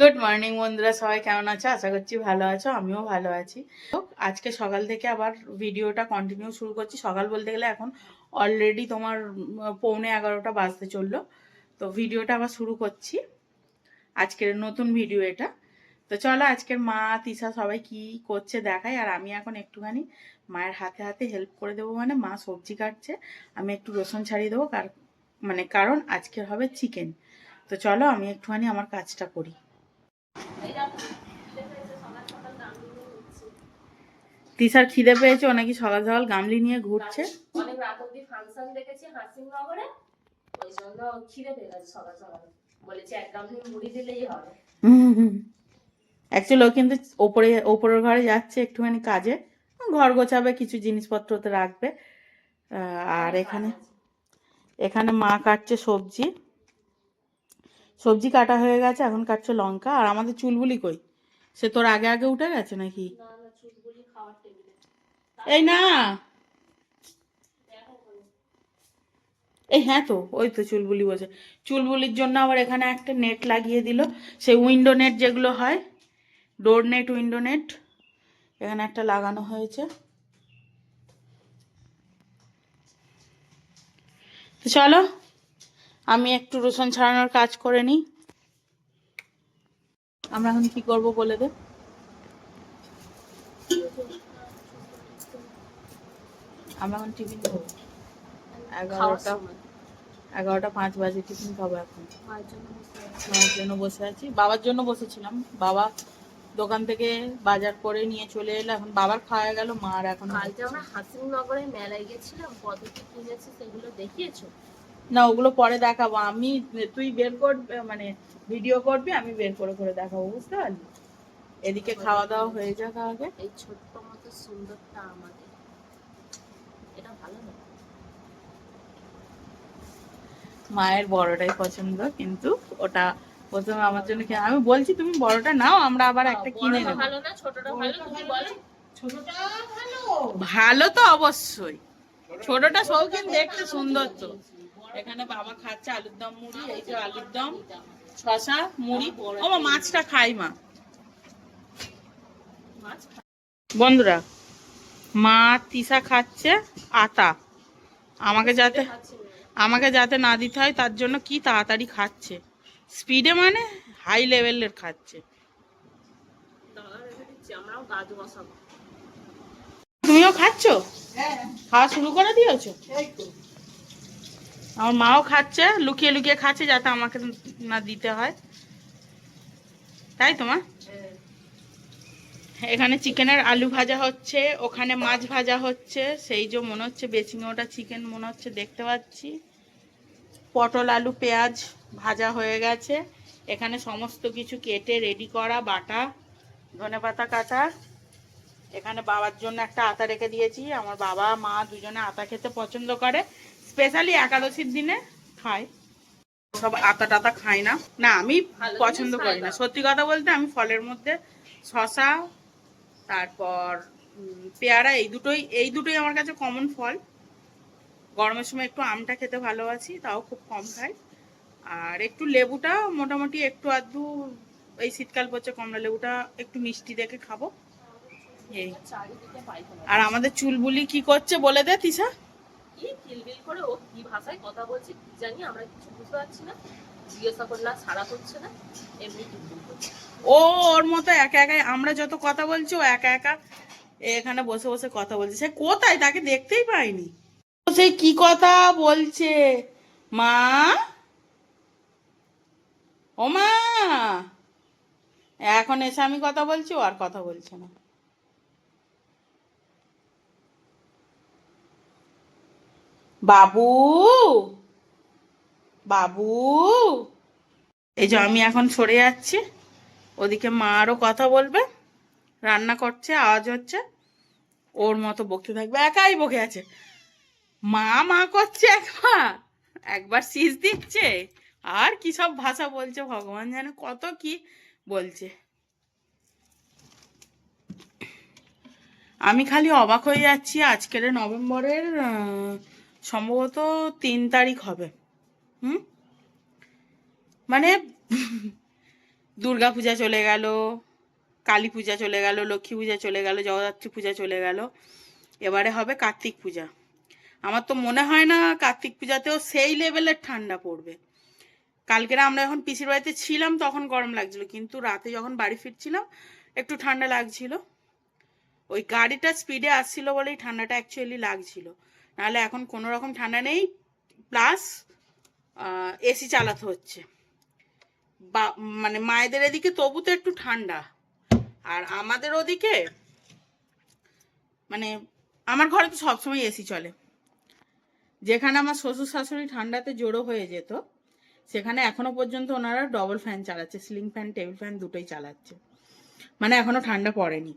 Good morning বন্ধুরা, সবাই কেমন আছো? আশা করছি ভালো আছো, আমিও ভালো আছি। আজকে সকাল থেকে আবার ভিডিওটা কন্টিনিউ শুরু করছি। সকাল বলতে গেলে এখন অলরেডি তোমার পৌনে এগারোটা বাজতে চলল। তো ভিডিওটা আবার শুরু করছি। আজকের নতুন ভিডিও এটা। তো চলো আজকের মা তিশা সবাই কি করছে দেখাই। আর আমি এখন একটুখানি মায়ের হাতে হাতে হেল্প করে দেবো মানে মা সবজি কাটছে। আমি একটু রসুন ছাড়িয়ে দেবো, কার মানে কারণ আজকের হবে চিকেন তো চলো আমি একটুখানি আমার কাজটা করি। তিশার খিদে পেয়েছে ও নাকি সকাল সকাল গামলি নিয়ে ঘুরছে। অনেক রাত অব্দি ফাংশন দেখেছি হাসিম ওই জন্য খিদে পেয়ে গেছে সকাল সকাল বলেছে এক গামলি মুড়ি দিলেই হবে। অ্যাকচুয়ালি ও কিন্তু ওপরে ওপরের ঘরে যাচ্ছে একটুখানি কাজে ঘর গোছাবে কিছু জিনিসপত্র ওতে রাখবে। আর এখানে এখানে মা কাটছে সবজি। সবজি কাটা হয়ে গেছে এখন কাটছে লঙ্কা আর আমাদের চুলবুলি কই? সে তোর আগে আগে উঠে গেছে নাকি? এই না! এই হ্যাঁ তো ওই তো চুলবুলি বসে। চুলবুলির জন্য আবার এখানে একটা নেট লাগিয়ে দিল। সেই উইন্ডো নেট যেগুলো হয় ডোর নেট উইন্ডো নেট এখানে একটা লাগানো হয়েছে। তো চলো আমি একটু রসুন ছাড়ানোর কাজ করে নিই। আমরা এখন কি করব বলে দে। আমরা এখন টিফিন খাব। এগারোটা এগারোটা পাঁচ বাজে টিফিন খাব এখন। মায়ের জন্য বসে আছি। বাবার জন্য বসেছিলাম। বাবা দোকান থেকে বাজার করে নিয়ে চলে এলো। এখন বাবার খাওয়া গেল মার এখন কালকে আমরা হাসিম নগরে মেলায় গেছিলাম। কত কি কিনেছি সেগুলো দেখিয়েছো? না ওগুলো পরে দেখাবো। আমি তুই বের করবি মানে ভিডিও করবি আমি বের করে করে দেখাবো বুঝতে পারলি? এদিকে খাওয়া দাওয়া হয়ে যাক আগে। এই ছোট্ট মতো সুন্দরটা আমাদের। এটা ভালো না? মায়ের বড়টাই পছন্দ কিন্তু ওটা প্রথমে আমার জন্য কিনে- আমি বলছি তুমি বড়টা নাও আমরা আবার একটা কিনে নেব। ভালো না ছোটটা ভালো তুমি বলো। ছোটটা ভালো। তো অবশ্যই। ছোটটা শৌখিন দেখতে সুন্দর তো। এখানে বাবা খাচ্ছে আলুর দম মুড়ি এই যে আলুর দম শশা মুড়ি। ও মাছটা খাই মা। বন্ধুরা মা তিসা খাচ্ছে আতা আমাকে যাতে আমাকে যাতে না দিতে হয় তার জন্য কি তাড়াতাড়ি খাচ্ছে। স্পিডে মানে হাই লেভেলের খাচ্ছে। তুমিও খাচ্ছ? খাওয়া শুরু করে দিয়েছ? আমার মাও খাচ্ছে, লুকিয়ে লুকিয়ে খাচ্ছে যাতে আমাকে না দিতে হয়। তাই তোমার? এখানে চিকেনের আলু ভাজা হচ্ছে, ওখানে মাছ ভাজা হচ্ছে, সেই যে মনে হচ্ছে বেচিংয়ে ওটা চিকেন মনে হচ্ছে, দেখতে পাচ্ছি। পটল, আলু, পেঁয়াজ ভাজা হয়ে গেছে। এখানে সমস্ত কিছু কেটে রেডি করা, বাটা, ধনে পাতা কাটা। এখানে বাবার জন্য একটা আতা রেখে দিয়েছি। আমার বাবা, মা দুজনে আতা খেতে পছন্দ করে। স্পেশালি একাদশীর দিনে খায় সব আতা টাতা খাই না। না আমি পছন্দ করি না। না। সত্যি কথা বলতে আমি ফলের মধ্যে শশা তারপর পেয়ারা এই দুটোই এই দুটোই আমার কাছে কমন ফল। গরমের সময় একটু আমটা খেতে ভালোবাসি তাও খুব কম খাই। আর একটু লেবুটা মোটামুটি একটু আধটু এই শীতকাল পড়ছে কমলা লেবুটা একটু মিষ্টি দেখে খাব। এই। আর আমাদের চুলবুলি কি করছে বলে দে তিশা? কি করে ও কি ভাষায় কথা বলছে কি জানি আমরা কিছু বুঝতে পারছি না। জিজ্ঞাসা সারা করছে না, এমনি ও ওর মতো একা একা আমরা যত কথা বলছি ও একা একা এখানে বসে বসে কথা বলছে। সে কোথায়? তাকে দেখতেই পাইনি। সে কি কথা বলছে? মা? ও মা! এখন এসে আমি কথা বলছি, ও আর কথা বলছে না। বাবু। বাবু। এই যে আমি এখন সরে যাচ্ছি। ওদিকে মা আরও কথা বলবে। রান্না করছে, আওয়াজ হচ্ছে। ওর মতো বকতে থাকবে, একাই বকে আছে। মা মা করছে একবার। একবার শীষ দিচ্ছে। আর কি সব ভাষা বলছে, ভগবান জানে কত কি বলছে। আমি খালি অবাক হয়ে যাচ্ছি। আজকের নভেম্বরের সম্ভবত তিন তারিখ হবে। হুম? মানে দুর্গা পূজা চলে গেল, কালী পূজা চলে গেল, লক্ষ্মী পূজা চলে গেল, জগদ্ধাত্রী পূজা চলে গেল। এবারে হবে কার্তিক পূজা। আমার তো মনে হয় না কার্তিক পূজাতেও সেই লেভেলের ঠান্ডা পড়বে। কালকেরা আমরা যখন পিসির বাড়িতে ছিলাম তখন গরম লাগছিল, কিন্তু রাতে যখন বাড়ি ফিরছিলাম একটু ঠান্ডা লাগছিল। ওই গাড়িটা স্পিডে আসছিল বলেই ঠান্ডাটা অ্যাকচুয়ালি লাগছিল। নাহলে এখন কোনো রকম ঠান্ডা নেই প্লাস এসি চালাতে হচ্ছে। বা মানে মায়েদের এদিকে তবু তো একটু ঠান্ডা। আর আমাদের ওদিকে মানে আমার ঘরে তো সবসময় এসি চলে। যেখানে আমার শ্বশুর শাশুড়ি ঠান্ডাতে জোড়ো হয়ে যেত, সেখানে এখনও পর্যন্ত ওনারা ডবল ফ্যান চালাচ্ছে সিলিং ফ্যান টেবিল ফ্যান দুটোই চালাচ্ছে। মানে এখনও ঠান্ডা পড়েনি।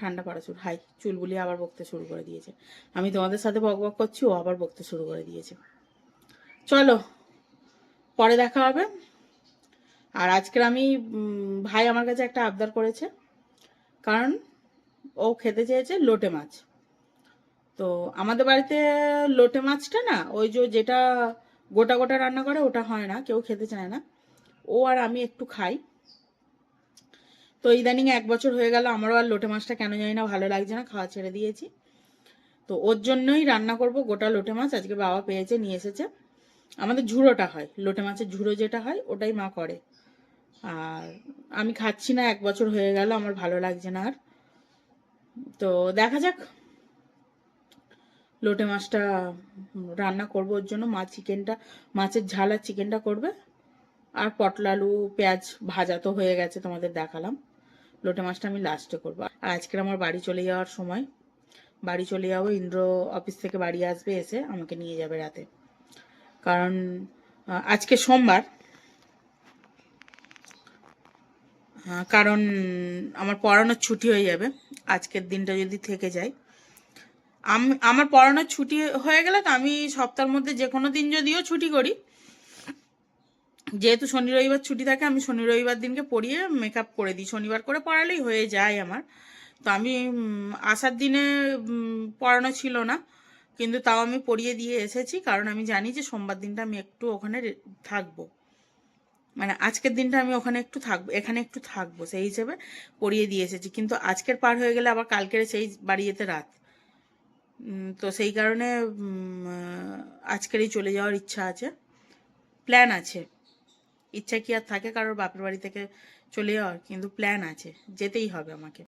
ঠান্ডা পড়া শুরু, হাই চুলগুলি আবার বকতে শুরু করে দিয়েছে। আমি তোমাদের সাথে বক বক করছি, ও আবার বকতে শুরু করে দিয়েছে। চলো, পরে দেখা হবে। আর আজকের আমি ভাই আমার কাছে একটা আবদার করেছে, কারণ ও খেতে চেয়েছে লোটে মাছ। তো আমাদের বাড়িতে লোটে মাছটা না, ওই যে যেটা গোটা গোটা রান্না করে ওটা হয় না, কেউ খেতে চায় না। ও আর আমি একটু খাই। তো ইদানিং এক বছর হয়ে গেল, আমারও আর লোটে মাছটা কেন জানি না ভালো লাগছে না, খাওয়া ছেড়ে দিয়েছি। তো ওর জন্যই রান্না করব গোটা লোটে মাছ, আজকে বাবা পেয়েছে, নিয়ে এসেছে। আমাদের ঝুড়োটা হয়, লোটে মাছের ঝুড়ো যেটা হয়, ওটাই মা করে। আর আমি খাচ্ছি না, এক বছর হয়ে গেল, আমার ভালো লাগছে না আর। তো দেখা যাক, লোটে মাছটা রান্না করব ওর জন্য, মা চিকেনটা, মাছের ঝাল আর চিকেনটা করবে। আর পটল আলু, পেঁয়াজ ভাজা তো হয়ে গেছে তোমাদের দেখালাম। লোটে মাছটা আমি লাস্টে করব। আর আজকের আমার বাড়ি চলে যাওয়ার সময়, বাড়ি চলে যাব, ইন্দ্র অফিস থেকে বাড়ি আসবে এসে আমাকে নিয়ে যাবে রাতে। কারণ আজকে সোমবার। কারণ আমার পড়ানোর ছুটি হয়ে যাবে। আজকের দিনটা যদি থেকে যায়। আমি, আমার পড়ানোর ছুটি হয়ে গেলে তো আমি সপ্তাহের মধ্যে যে কোনো দিন যদিও ছুটি করি যেহেতু শনি রবিবার ছুটি থাকে, আমি শনি রবিবার দিনকে পড়িয়ে মেকআপ করে দিই। শনিবার করে পড়ালেই হয়ে যায় আমার। তো আমি আসার দিনে পড়ানো ছিল না, কিন্তু তাও আমি পড়িয়ে দিয়ে এসেছি। কারণ আমি জানি যে সোমবার দিনটা আমি একটু ওখানে থাকব। মানে আজকের দিনটা আমি ওখানে একটু থাকব, এখানে একটু থাকব, সেই হিসেবে পড়িয়ে দিয়ে এসেছি। কিন্তু আজকের পার হয়ে গেলে আবার কালকের সেই বাড়ি যেতে রাত। তো সেই কারণে আজকেরই চলে যাওয়ার ইচ্ছা আছে। প্ল্যান আছে। ইচ্ছা কি আর থাকে কারোর বাপের বাড়ি থেকে চলে যাওয়ার? কিন্তু প্ল্যান আছে, যেতেই হবে আমাকে।